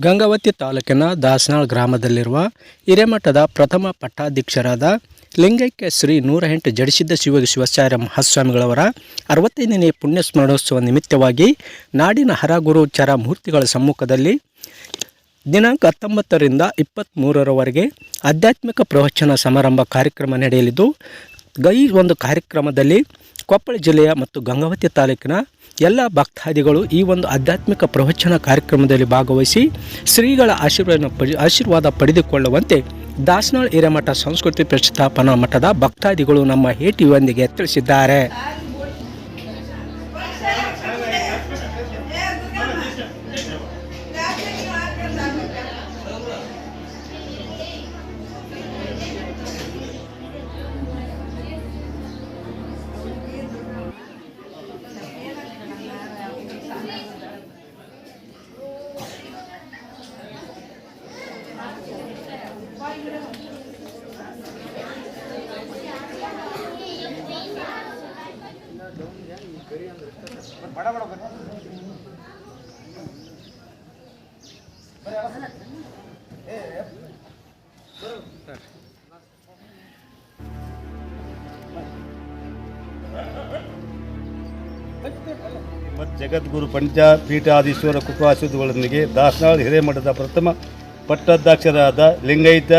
ಗಂಗಾವತಿ ತಾಲೂಕಿನ ದಾಸನಾಳ್ ಗ್ರಾಮದಲ್ಲಿರುವ ಹಿರೇಮಠದ ಪ್ರಥಮ ಪಟ್ಟಾಧ್ಯಕ್ಷರಾದ ಲಿಂಗೈಕ್ಯ ಶ್ರೀ ನೂರ ಎಂಟು ಜಡಿಸಿದ್ದ ಶಿವ ಶಿವಾಚಾರ್ಯ ಮಹಾಸ್ವಾಮಿಗಳವರ ಅರವತ್ತೈದನೇ ಪುಣ್ಯ ಸ್ಮರಣೋತ್ಸವ ನಿಮಿತ್ತವಾಗಿ ನಾಡಿನ ಹರಗುರುಚರ ಮೂರ್ತಿಗಳ ಸಮ್ಮುಖದಲ್ಲಿ ದಿನಾಂಕ ಹತ್ತೊಂಬತ್ತರಿಂದ ಇಪ್ಪತ್ತ್ಮೂರರವರೆಗೆ ಆಧ್ಯಾತ್ಮಿಕ ಪ್ರವಚನ ಸಮಾರಂಭ ಕಾರ್ಯಕ್ರಮ ನಡೆಯಲಿದ್ದು ಈ ಒಂದು ಕಾರ್ಯಕ್ರಮದಲ್ಲಿ ಕೊಪ್ಪಳ ಜಿಲ್ಲೆಯ ಮತ್ತು ಗಂಗಾವತಿ ತಾಲೂಕಿನ ಎಲ್ಲ ಭಕ್ತಾದಿಗಳು ಈ ಒಂದು ಆಧ್ಯಾತ್ಮಿಕ ಪ್ರವಚನ ಕಾರ್ಯಕ್ರಮದಲ್ಲಿ ಭಾಗವಹಿಸಿ ಶ್ರೀಗಳ ಆಶೀರ್ವಾದ ಆಶೀರ್ವಾದ ಪಡೆದುಕೊಳ್ಳುವಂತೆ ದಾಸನಾಳ್ ಹಿರೇಮಠ ಸಂಸ್ಕೃತಿ ಪ್ರತಿಷ್ಠಾಪನಾ ಮಠದ ಭಕ್ತಾದಿಗಳು ನಮ್ಮ ಹೇಟಿಯೊಂದಿಗೆ ತಿಳಿಸಿದ್ದಾರೆ. ಮತ್ತು ಜಗದ್ಗುರು ಪಂಚ ಪೀಠಾಧೀಶ್ವರ ಕೃಪಾಶುದ್ಧಗಳೊಂದಿಗೆ ದಾಸನಾಳ್ ಹಿರೇಮಠದ ಪ್ರಥಮ ಪಟ್ಟಾಧ್ಯಕ್ಷರಾದ ಲಿಂಗೈತ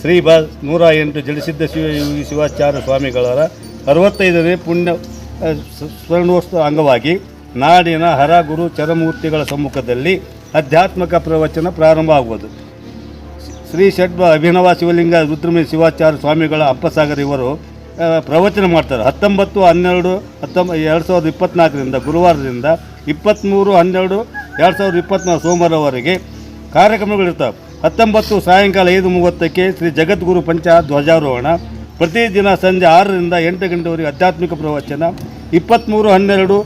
ಶ್ರೀ ಬಾ ನೂರ ಎಂಟು ಜಲಸಿದ್ಧ ಶಿವ ಶಿವಾಚಾರ್ಯ ಸ್ವಾಮಿಗಳರ ಅರವತ್ತೈದನೇ ಪುಣ್ಯ ಸ್ವರ್ಣೋತ್ಸವ ಅಂಗವಾಗಿ ನಾಡಿನ ಹರಗುರು ಚರಮೂರ್ತಿಗಳ ಸಮ್ಮುಖದಲ್ಲಿ ಆಧ್ಯಾತ್ಮಿಕ ಪ್ರವಚನ ಪ್ರಾರಂಭ ಆಗುವುದು ಶ್ರೀ ಷಡ್ವ ಅಭಿನವ ಶಿವಲಿಂಗ ರುದ್ರಮಿ ಶಿವಾಚಾರ್ಯ ಸ್ವಾಮಿಗಳ ಅಪ್ಪಸಾಗರ್ ಇವರು ಪ್ರವಚನ ಮಾಡ್ತಾರೆ. ಹತ್ತೊಂಬತ್ತು, ಹನ್ನೆರಡು ಹತ್ತೊಂಬ ಎರಡು ಸಾವಿರದ ಇಪ್ಪತ್ತ್ನಾಲ್ಕರಿಂದ ಗುರುವಾರದಿಂದ ಇಪ್ಪತ್ತ್ಮೂರು ಹನ್ನೆರಡು, ಎರಡು ಸಾವಿರದ ಇಪ್ಪತ್ತ್ನಾಲ್ಕು ಸೋಮವಾರವರೆಗೆ ಕಾರ್ಯಕ್ರಮಗಳಿರ್ತವೆ ಹತ್ತೊಂಬತ್ತು, ಸಾಯಂಕಾಲ ಐದು ಮೂವತ್ತಕ್ಕೆ ಶ್ರೀ ಜಗದ್ಗುರು ಪಂಚ ಧ್ವಜಾರೋಹಣ. ಪ್ರತಿದಿನ ಸಂಜೆ ಆರರಿಂದ ಎಂಟು ಗಂಟೆವರೆಗೆ ಆಧ್ಯಾತ್ಮಿಕ ಪ್ರವಚನ. ಇಪ್ಪತ್ತ್ಮೂರು ಹನ್ನೆರಡು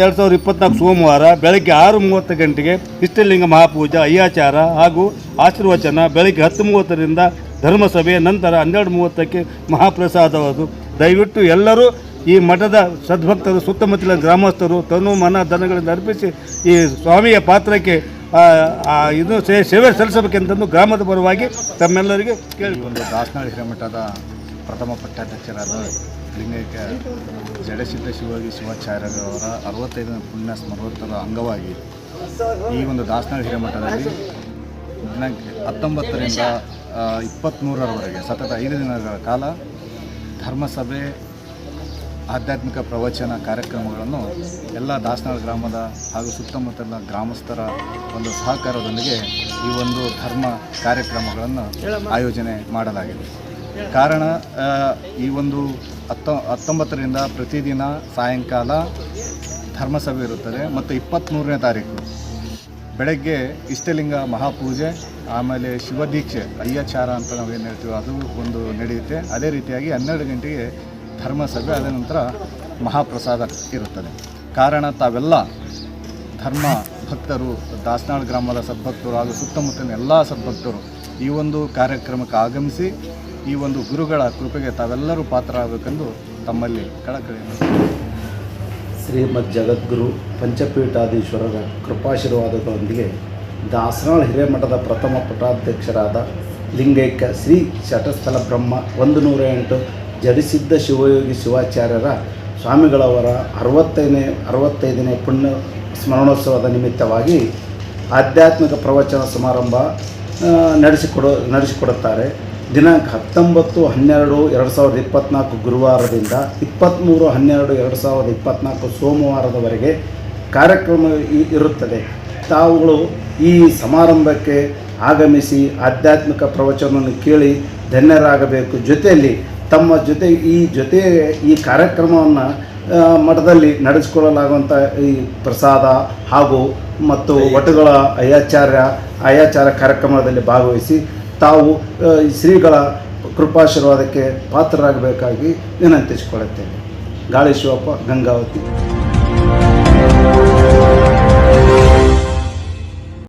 ಎರಡು ಸಾವಿರದ ಇಪ್ಪತ್ನಾಲ್ಕು ಸೋಮವಾರ ಬೆಳಗ್ಗೆ ಆರು ಮೂವತ್ತು ಗಂಟೆಗೆ ಇಷ್ಟಲಿಂಗ ಮಹಾಪೂಜಾ, ಅಯ್ಯಾಚಾರ ಹಾಗೂ ಆಶೀರ್ವಚನ ಬೆಳಗ್ಗೆ ಹತ್ತು ಮೂವತ್ತರಿಂದ ಧರ್ಮಸಭೆ, ನಂತರ ಹನ್ನೆರಡು ಮೂವತ್ತಕ್ಕೆ ಮಹಾಪ್ರಸಾದವಾದು ದಯವಿಟ್ಟು ಎಲ್ಲರೂ ಈ ಮಠದ ಸದ್ಭಕ್ತರು, ಸುತ್ತಮುತ್ತಲಿನ ಗ್ರಾಮಸ್ಥರು, ತನು, ಮನ ಧನಗಳನ್ನು ಅರ್ಪಿಸಿ ಈ ಸ್ವಾಮಿಯ ಪಾತ್ರಕ್ಕೆ ಇದು ಸೇವೆ ಸಲ್ಲಿಸಬೇಕೆಂತಂದು ಗ್ರಾಮದ ಪರವಾಗಿ ತಮ್ಮೆಲ್ಲರಿಗೆ ಕೇಳಿ ಒಂದು ದಾಸನಾಳ ಮಠದ ಪ್ರಥಮ ಪಟ್ಟಾಧ್ಯಕ್ಷರಾದ ಲಿಂಗೈಕ್ಯ ಜಡಸಿದ್ಧ ಶಿವಯೋಗಿ ಶಿವಾಚಾರ್ಯರವರ ಅರವತ್ತೈದನೇ ಪುಣ್ಯ ಸ್ಮರಣೋತ್ಸವದ ಅಂಗವಾಗಿ ಈ ಒಂದು ದಾಸನಾಳ ಹಿರೇಮಠದಲ್ಲಿ ದಿನಾಂಕ ಹತ್ತೊಂಬತ್ತರಿಂದ ಇಪ್ಪತ್ತ್ಮೂರರವರೆಗೆ ಸತತ ಐದು ದಿನಗಳ ಕಾಲ ಧರ್ಮಸಭೆ, ಆಧ್ಯಾತ್ಮಿಕ ಪ್ರವಚನ ಕಾರ್ಯಕ್ರಮಗಳನ್ನು ಎಲ್ಲ ದಾಸನಾಳ ಗ್ರಾಮದ ಹಾಗೂ ಸುತ್ತಮುತ್ತಲಿನ ಗ್ರಾಮಸ್ಥರ ಒಂದು ಸಹಕಾರದೊಂದಿಗೆ ಈ ಒಂದು ಧರ್ಮ ಕಾರ್ಯಕ್ರಮಗಳನ್ನು ಆಯೋಜನೆ ಮಾಡಲಾಗಿದೆ. ಕಾರಣ ಈ ಒಂದು ಹತ್ತೊ, ಹತ್ತೊಂಬತ್ತರಿಂದ ಪ್ರತಿದಿನ ಸಾಯಂಕಾಲ ಧರ್ಮಸಭೆ ಇರುತ್ತದೆ ಮತ್ತು ಇಪ್ಪತ್ತ್ಮೂರನೇ ತಾರೀಕು. ಬೆಳಗ್ಗೆ ಇಷ್ಟಲಿಂಗ ಮಹಾಪೂಜೆ, ಆಮೇಲೆ ಶಿವದೀಕ್ಷೆ, ಅಯ್ಯಾಚಾರ ಅಂತ ನಾವೇನು ಹೇಳ್ತೀವಿ ಅದು ಒಂದು ನಡೆಯುತ್ತೆ. ಅದೇ ರೀತಿಯಾಗಿ ಹನ್ನೆರಡು ಗಂಟೆಗೆ ಧರ್ಮಸಭೆ, ಅದ ನಂತರ ಮಹಾಪ್ರಸಾದ ಇರುತ್ತದೆ. ಕಾರಣ, ತಾವೆಲ್ಲ ಧರ್ಮ ಭಕ್ತರು, ದಾಸನಾಳ್ ಗ್ರಾಮದ ಸದ್ಭಕ್ತರು ಹಾಗೂ ಸುತ್ತಮುತ್ತಲಿನ ಎಲ್ಲ ಸದ್ಭಕ್ತರು ಈ ಒಂದು ಕಾರ್ಯಕ್ರಮಕ್ಕೆ ಆಗಮಿಸಿ ಈ ಒಂದು ಗುರುಗಳ ಕೃಪೆಗೆ ತಾವೆಲ್ಲರೂ ಪಾತ್ರರಾಗಬೇಕೆಂದು ತಮ್ಮಲ್ಲಿ ಕಳಕಳಿಯನ್ನು ಶ್ರೀಮದ್ ಜಗದ್ಗುರು ಪಂಚಪೀಠಾಧೀಶ್ವರರ ಕೃಪಾಶೀರ್ವಾದಗಳೊಂದಿಗೆ ದಾಸನಾಳ್ ಹಿರೇಮಠದ ಪ್ರಥಮ ಪಟಾಧ್ಯಕ್ಷರಾದ ಲಿಂಗೈಕ್ಯ ಶ್ರೀ ಶಟಸ್ಥಲ ಬ್ರಹ್ಮ ಒಂದು ನೂರ ಎಂಟು ಜಡಿಸಿದ್ಧ ಶಿವಯೋಗಿ ಶಿವಾಚಾರ್ಯರ ಸ್ವಾಮಿಗಳವರ ಅರವತ್ತೈದನೇ ಅರವತ್ತೈದನೇ ಪುಣ್ಯ ಸ್ಮರಣೋತ್ಸವದ ನಿಮಿತ್ತವಾಗಿ ಆಧ್ಯಾತ್ಮಿಕ ಪ್ರವಚನ ಸಮಾರಂಭ ನಡೆಸಿಕೊಡೋ ನಡೆಸಿಕೊಡು, ನಡೆಸಿಕೊಡುತ್ತಾರೆ. ದಿನಾಂಕ ಹತ್ತೊಂಬತ್ತು ಹನ್ನೆರಡು ಎರಡು ಸಾವಿರದ ಇಪ್ಪತ್ತ್ನಾಲ್ಕು ಗುರುವಾರದಿಂದ ಇಪ್ಪತ್ತ್ಮೂರು ಹನ್ನೆರಡು ಎರಡು ಸಾವಿರದ ಇಪ್ಪತ್ತ್ನಾಲ್ಕು ಸೋಮವಾರದವರೆಗೆ ಕಾರ್ಯಕ್ರಮ ಇರುತ್ತದೆ. ತಾವುಗಳು ಈ ಸಮಾರಂಭಕ್ಕೆ ಆಗಮಿಸಿ ಆಧ್ಯಾತ್ಮಿಕ ಪ್ರವಚನವನ್ನು ಕೇಳಿ ಧನ್ಯರಾಗಬೇಕು. ಜೊತೆಯಲ್ಲಿ ತಮ್ಮ ಜೊತೆ, ಈ ಜೊತೆ ಈ ಕಾರ್ಯಕ್ರಮವನ್ನು ಮಠದಲ್ಲಿ ನಡೆಸಿಕೊಳ್ಳಲಾಗುವಂಥ ಈ ಪ್ರಸಾದ ಹಾಗೂ ಮತ್ತು ವಟುಗಳ ಅಯ್ಯಾಚಾರ್ಯ, ಅಯ್ಯಾಚಾರ ಕಾರ್ಯಕ್ರಮದಲ್ಲಿ ಭಾಗವಹಿಸಿ ತಾವು ಶ್ರೀಗಳ ಕೃಪಾಶೀರ್ವಾದಕ್ಕೆ ಪಾತ್ರರಾಗಬೇಕಾಗಿ ವಿನಂತಿಸಿಕೊಳ್ಳುತ್ತೇನೆ. ಗಾಳಿ ಶಿವಪ್ಪ ಗಂಗಾವತಿ.